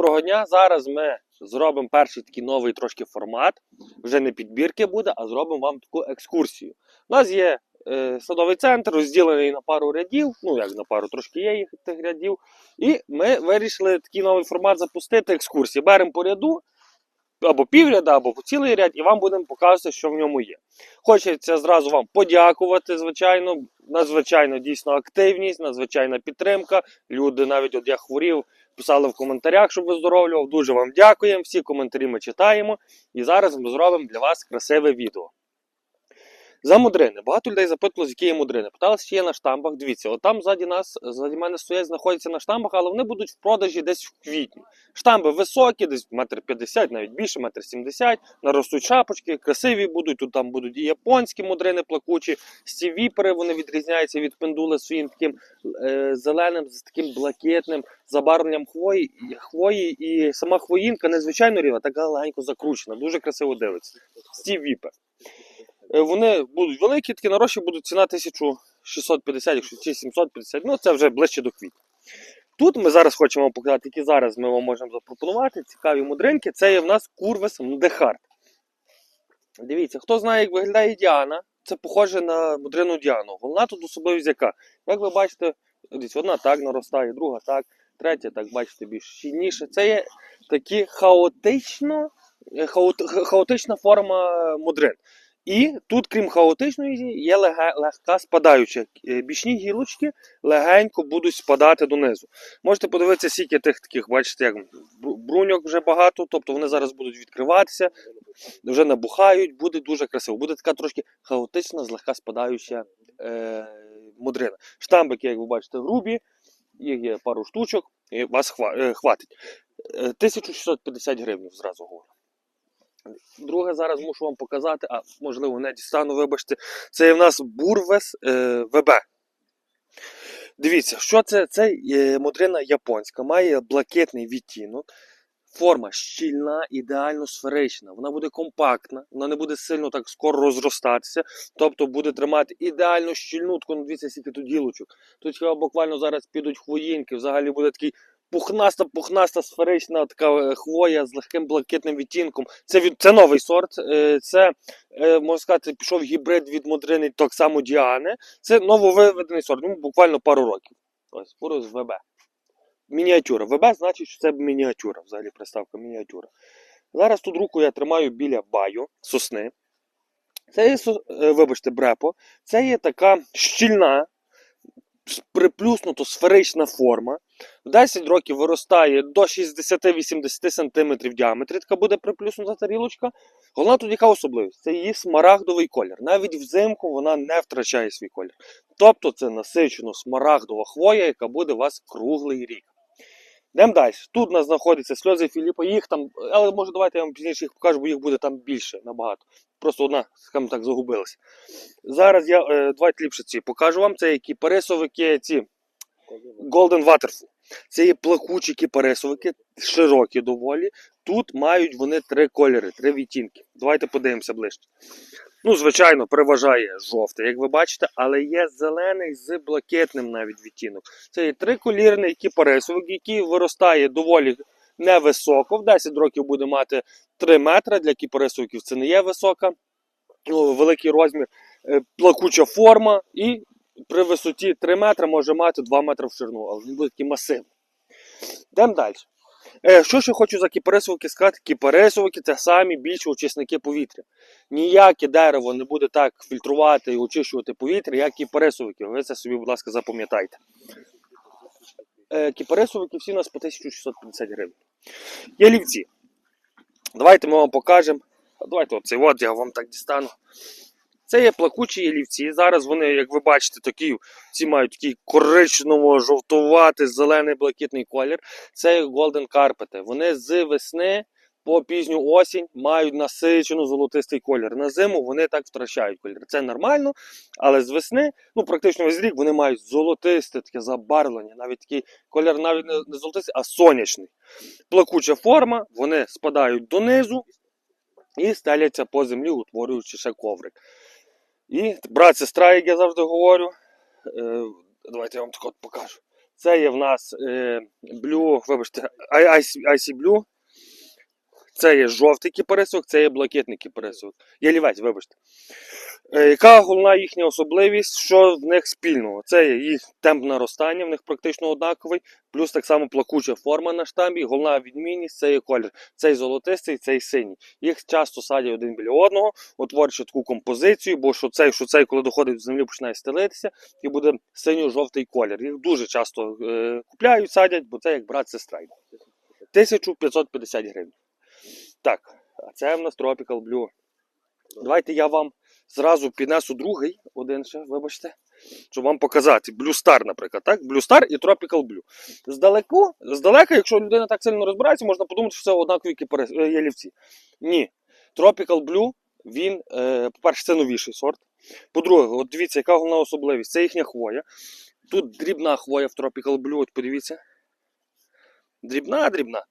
Доброго дня. Зараз ми зробимо перший такий новий трошки формат. Вже не підбірки буде, а зробимо вам таку екскурсію. У нас є е, садовий центр, розділений на пару рядів. Ну як на пару, трошки є їх тих рядів. І ми вирішили такий новий формат запустити екскурсії. Беремо по ряду. Або півряда, або по цілий ряд, і вам будемо показувати, що в ньому є. Хочеться зразу вам подякувати, звичайно, надзвичайно дійсно активність, надзвичайна підтримка. Люди навіть от я хворів, писали в коментарях, щоб виздоровлював. Дуже вам дякуємо. Всі коментарі ми читаємо. І зараз ми зробимо для вас красиве відео. За мудрини. Багато людей запитувалися, які є мудрини. Питалися, чи є на штамбах. Дивіться, от там ззаді нас, ззаді мене стоять, знаходяться на штамбах, але вони будуть в продажі десь в квітні. Штамби високі, десь метр п'ятдесят, навіть більше, метр сімдесят. Наростуть шапочки, красиві будуть. Тут там будуть і японські мудрини плакучі. Ці віпери вони відрізняються від пендули своїм таким е, зеленим, з таким блакитним забарвленням хвої, хвої. І сама хвоїнка незвичайно ріва, така легенько закручена, дуже красиво дивиться. Ці віпер. Е, Вони будуть великі, такі нарощі будуть ціна 1650, якщо чи 750, ну це вже ближче до квітня. Тут ми зараз хочемо вам показати, які зараз ми вам можемо запропонувати. Цікаві мудринки. Це є в нас курвес Мдехарт. Дивіться, хто знає, як виглядає Діана, це похоже на мудрину Діану. Головна тут особливість яка. Як ви бачите, десь одна так наростає, друга так, третя так, бачите, більш щільніше. Це є такі хаотично, е, хаот, хаотична форма мудрин. І тут, крім хаотичної, є легка спадаюча. Е, Бічні гілочки легенько будуть спадати донизу. Можете подивитися, скільки тих таких, бачите, як бруньок вже багато, тобто вони зараз будуть відкриватися, вже набухають, буде дуже красиво. Буде така трошки хаотична, злегка спадаюча е, мудрина. Штамбики, як ви бачите, грубі, їх є пару штучок, і вас е, хватить. Е, 1650 гривень зразу говорю. Друге, зараз мушу вам показати, а можливо не дістану, вибачте. Це в нас Бурвес е, ВБ. Дивіться, що це? Це е, мудрина японська, має блакитний відтінок. Форма щільна, ідеально сферична. Вона буде компактна, вона не буде сильно так скоро розростатися. Тобто буде тримати ідеально щільну таку, ну, дивіться, скільки тут ділочок. Тут хіба буквально зараз підуть хвоїнки, взагалі буде такий пухнаста, пухнаста сферична така е, хвоя з легким блакитним відтінком. Це це новий сорт. е, Це е, можна сказати, пішов гібрид від модрини так само Діани. Це нововиведений сорт, ну буквально пару років. Ось Бурус ВБ. Мініатюра. ВБ значить, що це мініатюра, взагалі приставка мініатюра. Зараз тут руку я тримаю біля баю, сосни. Це є, вибачте, брепо. Це є така щільна, приплюснуто сферична форма. В 10 років виростає до 60-80 см в діаметрі, така буде приплюснута тарілочка. Головна тут яка особливість? Це її смарагдовий колір. Навіть взимку вона не втрачає свій колір. Тобто це насичено смарагдова хвоя, яка буде у вас круглий рік. Йдемо далі. Тут у нас знаходяться сльози Філіпа. Їх там, але може давайте я вам пізніше їх покажу, бо їх буде там більше набагато. Просто одна, скажімо так, загубилася. Зараз я е, давайте ліпше ці покажу вам. Це які пересовики, ці Golden Waterfall. Це є плакучі кіпарисовики, широкі доволі. Тут мають вони три кольори, три відтінки. Давайте подивимося ближче. Ну, звичайно, переважає жовтий, як ви бачите, але є зелений з блакитним навіть відтінок. Це є триколірний кіпарисовик, який виростає доволі невисоко. В 10 років буде мати 3 метри. Для кіпарисовиків це не є висока, ну, великий розмір, е, плакуча форма і при висоті 3 метри може мати 2 метри в ширину, але він буде такий масивний. Йдемо далі. Е, що ще хочу за кіпарисовики сказати? Кіпарисовики це самі більші очисники повітря. Ніяке дерево не буде так фільтрувати і очищувати повітря, як кіпарисовики. Ви це собі, будь ласка, запам'ятайте. Е, кіпарисовики всі у нас по 1650 гривень. Ялівці. Давайте ми вам покажемо. Давайте оцей от я вам так дістану. Це є плакучі ялівці. Зараз вони, як ви бачите, такі, ці мають такий коричнево жовтуватий, зелений блакитний колір. Це є Golden Carpet. Вони з весни по пізню осінь мають насичено золотистий колір. На зиму вони так втрачають колір. Це нормально, але з весни, ну практично весь рік вони мають золотисте таке забарвлення, навіть такий колір навіть не золотистий, а сонячний. Плакуча форма, вони спадають донизу і стеляться по землі, утворюючи ще коврик. І брат-сестра, як я завжди говорю, е, давайте я вам так от покажу. Це є в нас е, Blue, вибачте, IC Blue. Це є жовтий кіпарисок, це є блакитний кіпарисок. Ялівець, вибачте. Е, яка головна їхня особливість, що в них спільного? Це є їх темп наростання, в них практично однаковий, плюс так само плакуча форма на штамбі. Головна відмінність це є колір. Цей золотистий, цей синій. Їх часто садять один біля одного, утворюючи таку композицію, бо що цей, що цей, коли доходить до землі, починає стелитися, і буде синьо-жовтий колір. Їх дуже часто е, купляють, садять, бо це як брат сестра. 1550 гривень. Так, а це в нас Tropical Blue. Давайте я вам зразу піднесу другий, один ще, вибачте, щоб вам показати. Blue Star, наприклад, так? Blue Star і Tropical Blue. Здалеку, здалека, якщо людина так сильно розбирається, можна подумати, що це однакові е, ялівці. Ні. Tropical Blue, він, е, по-перше, це новіший сорт. По-друге, от дивіться, яка головна особливість. Це їхня хвоя. Тут дрібна хвоя в Tropical Blue, от подивіться. Дрібна, дрібна.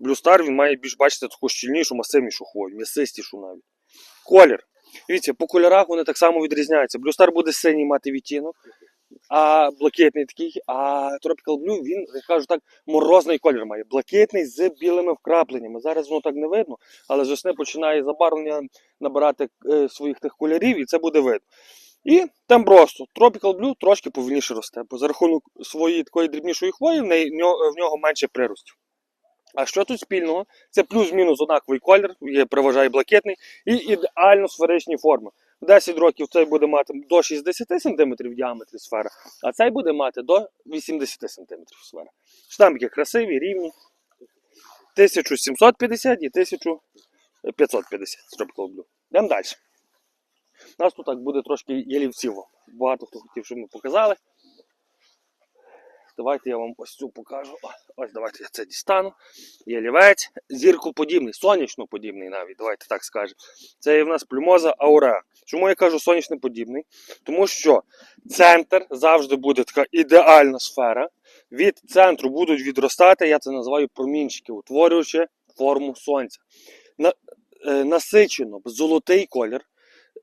Star він має більш, бачите, таку щільнішу, масивнішу хвою, м'ясистішу навіть. Колір. Дивіться, по кольорах вони так само відрізняються. Star буде синій мати відтінок, а блакитний такий, а Tropical Blue, він, я кажу так, морозний колір має. Блакитний з білими вкрапленнями. Зараз воно так не видно, але з весни починає забарвлення набирати е, своїх тих кольорів, і це буде видно. І там просто Tropical Blue трошки повільніше росте, бо за рахунок своєї такої дрібнішої хвої в нього менше приростів. А що тут спільного? Це плюс-мінус однаковий колір, є переважає блакитний, і ідеально сферичні форми. 10 років цей буде мати до 60 см в діаметрі сфера, а цей буде мати до 80 см сфера. Штампики красиві, рівні. 1750 і 1550 Tropical Blue. Йдемо далі. У нас тут так буде трошки ялівців. Багато хто хотів, щоб ми показали. Давайте я вам ось цю покажу. Ось давайте я це дістану. Ялівець, зіркоподібний, сонячноподібний навіть, давайте так скажемо. Це є в нас плюмоза ауреа. Чому я кажу сонячноподібний? Тому що центр завжди буде така ідеальна сфера. Від центру будуть відростати, я це називаю промінчики, утворюючи форму сонця. На, е, насичено, золотий колір.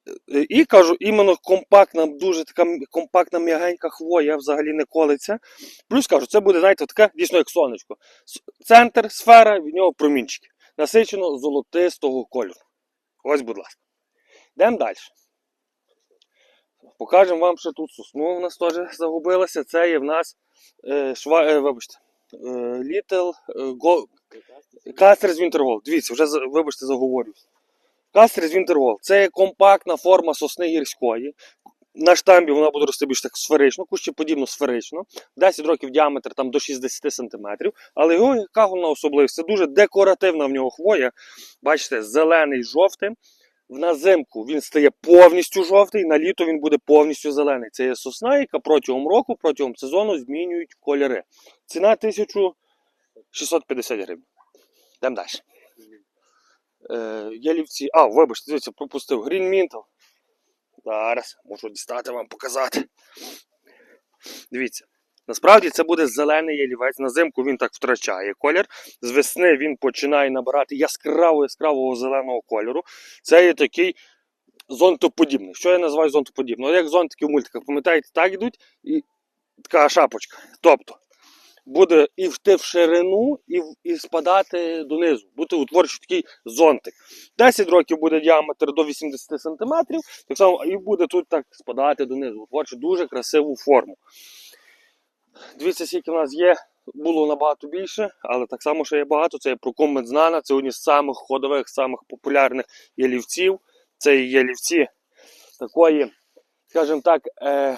Е, І кажу, іменно компактна, дуже така компактна м'ягенька хвоя взагалі не колиться. Плюс кажу, це буде, знаєте, така дійсно як сонечко. Центр, сфера, від нього промінчики. Насичено золотистого кольору. Ось, будь ласка. Йдемо далі. Покажемо вам, що тут сосну в нас теж загубилася. Це є в нас е, шва, е, вибачте, е, Little е, Go, Кастерс Winterwall. Дивіться, вже вибачте, заговорюсь. Кастерс Winterwall це компактна форма сосни гірської. На штамбі вона буде рости більш так сферично, кущеподібно сферично. 10 років діаметр там до 60 см. Але його яка особливість? Це дуже декоративна в нього хвоя. Бачите, зелений жовтим. В назимку він стає повністю жовтий, на літо він буде повністю зелений. Це є сосна, яка протягом року, протягом сезону змінюють кольори. Ціна 1650 гривень. Йдемо далі. Е, ялівці. А, вибачте, дивіться, пропустив. Green Mintel. Зараз можу дістати вам показати. Дивіться. Насправді це буде зелений ялівець. На зимку він так втрачає колір. З весни він починає набирати яскраво яскравого зеленого кольору. Це є такий зонтоподібний. Що я називаю зонтоподібним? Ну, Як зонтики в мультиках, пам'ятаєте, так йдуть і така шапочка. Тобто буде і йти в ширину, і, і спадати донизу. Буде утворюючи такий зонтик. 10 років буде діаметр до 80 см, так само і буде тут так спадати донизу, утворюючи дуже красиву форму. Дивіться, скільки в нас є. Було набагато більше, але так само, що є багато. Це є прокомет знана. Це одні з самих ходових, самих популярних ялівців. Це є ялівці такої, скажімо так, е,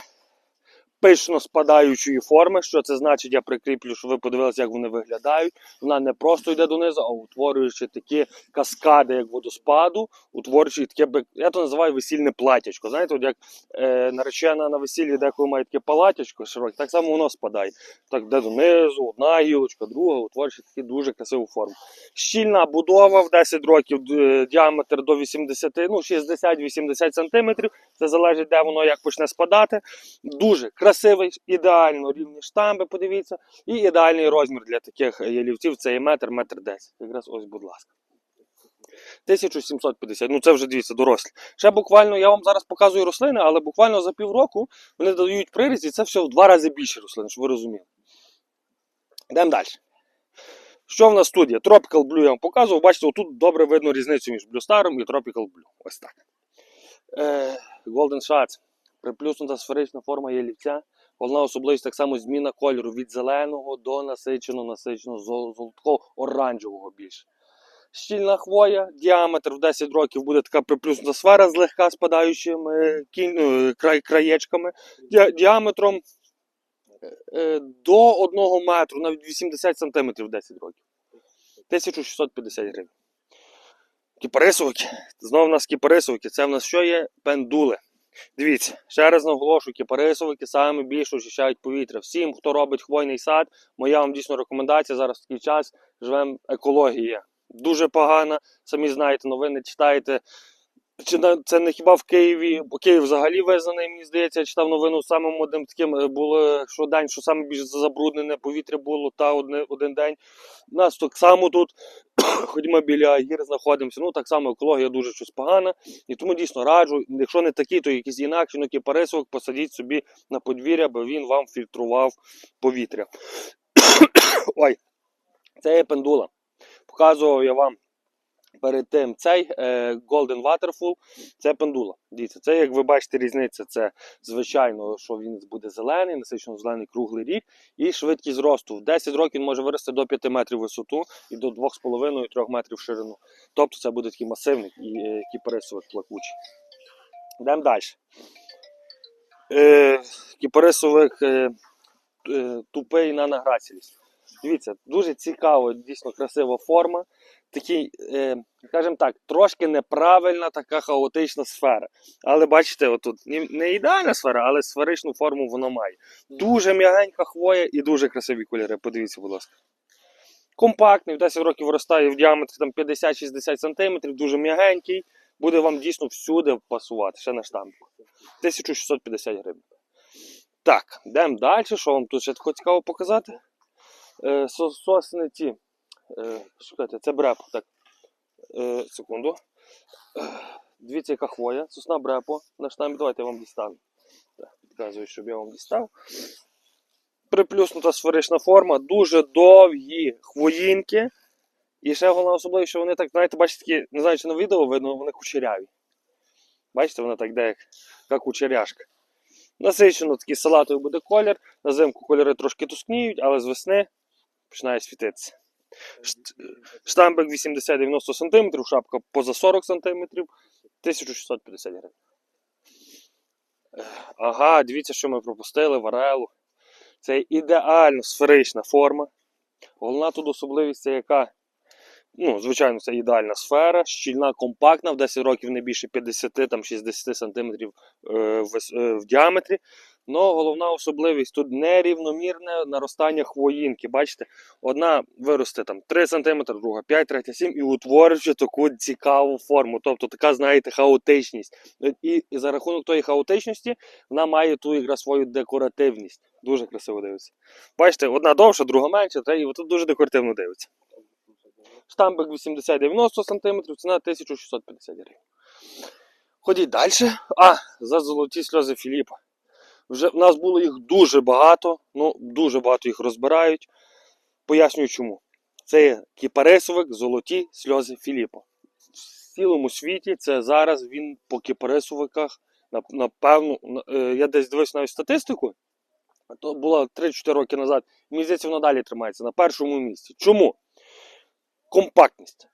пишно спадаючої форми. Що це значить? Я прикріплю, щоб ви подивилися, як вони виглядають. Вона не просто йде донизу, а утворюючи такі каскади, як водоспаду, утворюючи таке, я то називаю весільне платячко. Знаєте, от як е, наречена на весіллі деколи має таке палатячко широке, так само воно спадає. Так, йде донизу, одна гілочка, друга, утворюючи таку дуже красиву форму. Щільна будова в 10 років, діаметр до 80, ну 60-80 см. Це залежить, де воно як почне спадати. Дуже красивий, ідеально рівні штамби, подивіться. І ідеальний розмір для таких ялівців це є метр, метр десять. Якраз ось, будь ласка. 1750, ну це вже дивіться, дорослі. Ще буквально, я вам зараз показую рослини, але буквально за півроку вони дають приріст, і це все в два рази більше рослин, щоб ви розуміли. Йдемо далі. Що в нас тут є? Tropical Blue я вам показував. Бачите, тут добре видно різницю між Blue Star і Tropical Blue. Ось так. Е, Golden Shots. Приплюснута сферична форма ялівця. Головна особливість так само зміна кольору від зеленого до насичено, насичено золотого оранжевого більше. Щільна хвоя, діаметр в 10 років буде така приплюснута сфера з легка спадаючими кінь, е, край, краєчками. Ді, діаметром е, до 1 метру, навіть 80 см 10 років. 1650 гривень. Кіпарисовики. Знову в нас кіпарисовики. Це в нас що є? Пендули. Дивіться, ще раз наголошую, кіпарисовики саме більше очищають повітря. Всім, хто робить хвойний сад, моя вам дійсно рекомендація. Зараз такий час живемо екологія. Дуже погана. Самі знаєте, новини читаєте. Чи це не хіба в Києві, бо Київ взагалі визнаний, мені здається, я читав новину самим одним таким е, було що день, що саме більш забруднене повітря було та одне, один день. У нас так само тут, хоч ми біля гір знаходимося, ну так само екологія дуже щось погана. І тому дійсно раджу, якщо не такі, то якісь інакші, ну кіпарисовик посадіть собі на подвір'я, бо він вам фільтрував повітря. Ой, це є пендула. Показував я вам перед тим цей е, Golden Waterfall, це пендула. Дивіться, це, як ви бачите, різниця. Це звичайно, що він буде зелений, насичено зелений круглий рік, і швидкість зросту. В 10 років він може вирости до 5 метрів висоту і до 2,5-3 метрів ширину. Тобто це буде такий масивний і е, кіпарисовик плакучий. Йдемо далі. Е, кіпарисовик е, е, тупий на награцілість. Дивіться, дуже цікаво, дійсно красива форма. Такий, е, скажімо так, трошки неправильна така хаотична сфера. Але бачите, отут не- не ідеальна сфера, але сферичну форму вона має. Дуже м'ягенька хвоя і дуже красиві кольори. Подивіться, будь ласка. Компактний, в 10 років виростає в діаметрі там 50-60 см, дуже м'ягенький. Буде вам дійсно всюди пасувати, ще на штампу. 1650 гривень. Так, йдемо далі. Що вам тут ще цікаво показати? Е, со- сосни ці. Е, шукайте, це брепо. Так. Е, секунду. Е, Дивіться, яка хвоя. Сосна брепо. На штампі. Давайте я вам дістану. Так, підказую, щоб я вам дістав. Приплюснута сферична форма, дуже довгі хвоїнки. І ще головна особливість, що вони так, знаєте, бачите, такі, не знаю, чи на відео видно, вони кучеряві. Бачите, вона так де як, як кучеряшка. Насичено такий салатовий буде колір. На зимку кольори трошки тускніють, але з весни починає світитися. Шт- Штамбик 80-90 см, шапка поза 40 см, 1650 гривень. Ага, дивіться, що ми пропустили варелу. Це ідеально сферична форма. Головна тут особливість це яка. Ну, звичайно, це ідеальна сфера, щільна, компактна, в 10 років не більше 50-60 см е, е, в діаметрі. Но головна особливість тут нерівномірне наростання хвоїнки. Бачите, одна виросте там 3 см, друга 5, третя 7 і вже таку цікаву форму. Тобто така, знаєте, хаотичність. І, і за рахунок тої хаотичності вона має ту якраз свою декоративність. Дуже красиво дивиться. Бачите, одна довша, друга менша, третя, і тут дуже декоративно дивиться. Штамбик 80-90 см, ціна 1650 гривень. Ходіть далі. А, за золоті сльози Філіпа. Вже в нас було їх дуже багато, ну дуже багато їх розбирають. Пояснюю чому. Це є кіпарисовик, золоті сльози Філіпа. В цілому світі це зараз він по кіпарисовиках, напевно, е, я десь дивився навіть статистику. То було 3-4 роки назад. Мені здається, воно далі тримається на першому місці. Чому? Компактність.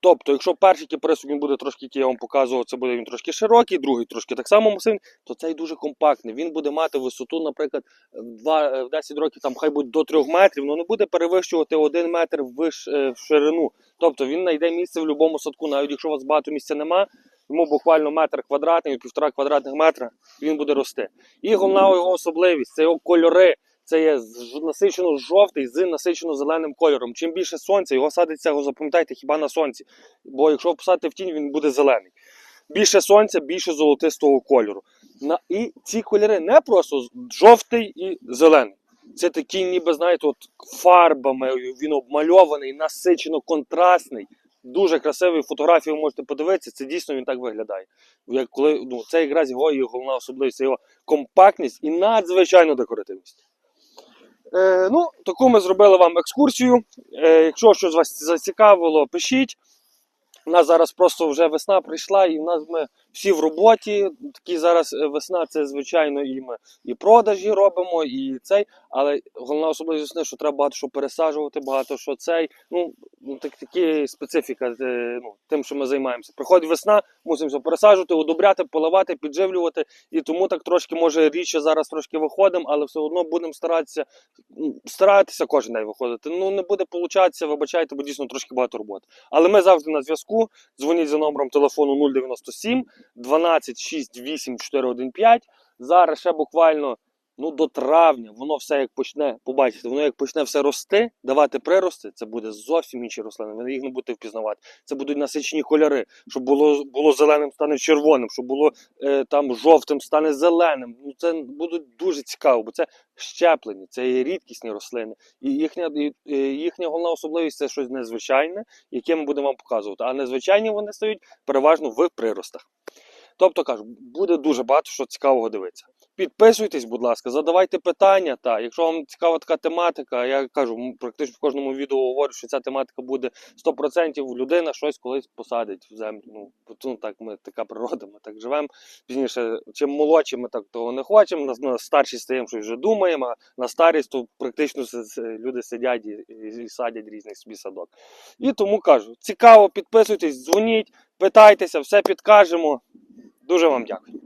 Тобто, якщо перший кіпарисовик він буде трошки, який я вам показував, це буде він трошки широкий, другий трошки так само масивний, то цей дуже компактний. Він буде мати висоту, наприклад, в два- в 10 років там хай буде до 3 метрів, але не буде перевищувати 1 метр виш, е, в ширину. Тобто він знайде місце в будь-якому садку, навіть якщо у вас багато місця нема, йому буквально метр квадратний, півтора квадратних метра, він буде рости. І головна його особливість це його кольори. Це є насичено жовтий з насичено зеленим кольором. Чим більше сонця, його садиться, його запам'ятайте хіба на сонці. Бо якщо ви посадите в тінь, він буде зелений. Більше сонця, більше золотистого кольору. На, і ці кольори не просто жовтий і зелений. Це такий, ніби, знаєте, от фарбами, він обмальований, насичено контрастний. Дуже красивий фотографії ви можете подивитися, це дійсно він так виглядає. Як коли, ну, це якраз його і головна особливість, його компактність і надзвичайно декоративність. Е, ну, таку ми зробили вам екскурсію. Е, якщо щось вас зацікавило, пишіть. У нас зараз просто вже весна прийшла, і в нас ми всі в роботі. Такі зараз е, весна, це звичайно і ми і продажі робимо, і цей. Але головна особливість що треба багато що пересаджувати, багато що цей. Ну, ну так, такі специфіка е, ну, тим, що ми займаємося. Приходить весна, мусимо все пересаджувати, удобряти, поливати, підживлювати. І тому так трошки може рідше зараз трошки виходимо, але все одно будемо старатися старатися кожен день виходити. Ну не буде получатися, вибачайте, бо дійсно трошки багато роботи. Але ми завжди на зв'язку. Дзвоніть за номером телефону 097 12 68 415. Зараз ще буквально ну, до травня воно все як почне, побачите, воно як почне все рости, давати прирости, це буде зовсім інші рослини. Ви їх не будете впізнавати. Це будуть насичені кольори, щоб було, було зеленим, стане червоним, щоб було е, там жовтим, стане зеленим. Ну це буде дуже цікаво, бо це щеплені, це є рідкісні рослини. І їхня, і, і їхня головна особливість це щось незвичайне, яке ми будемо вам показувати. А незвичайні вони стають переважно в приростах. Тобто кажу, буде дуже багато що цікавого дивитися. Підписуйтесь, будь ласка, задавайте питання. Та якщо вам цікава така тематика, я кажу, практично в кожному відео говорю, що ця тематика буде 100% людина щось колись посадить в землю. Ну, ну так ми така природа, ми так живемо. Пізніше, чим молодші, ми так того не хочемо. На, на старші стаємо, що вже думаємо, а на старість то практично люди сидять і, і, садять різний собі садок. І тому кажу, цікаво, підписуйтесь, дзвоніть, питайтеся, все підкажемо. Дуже вам дякую.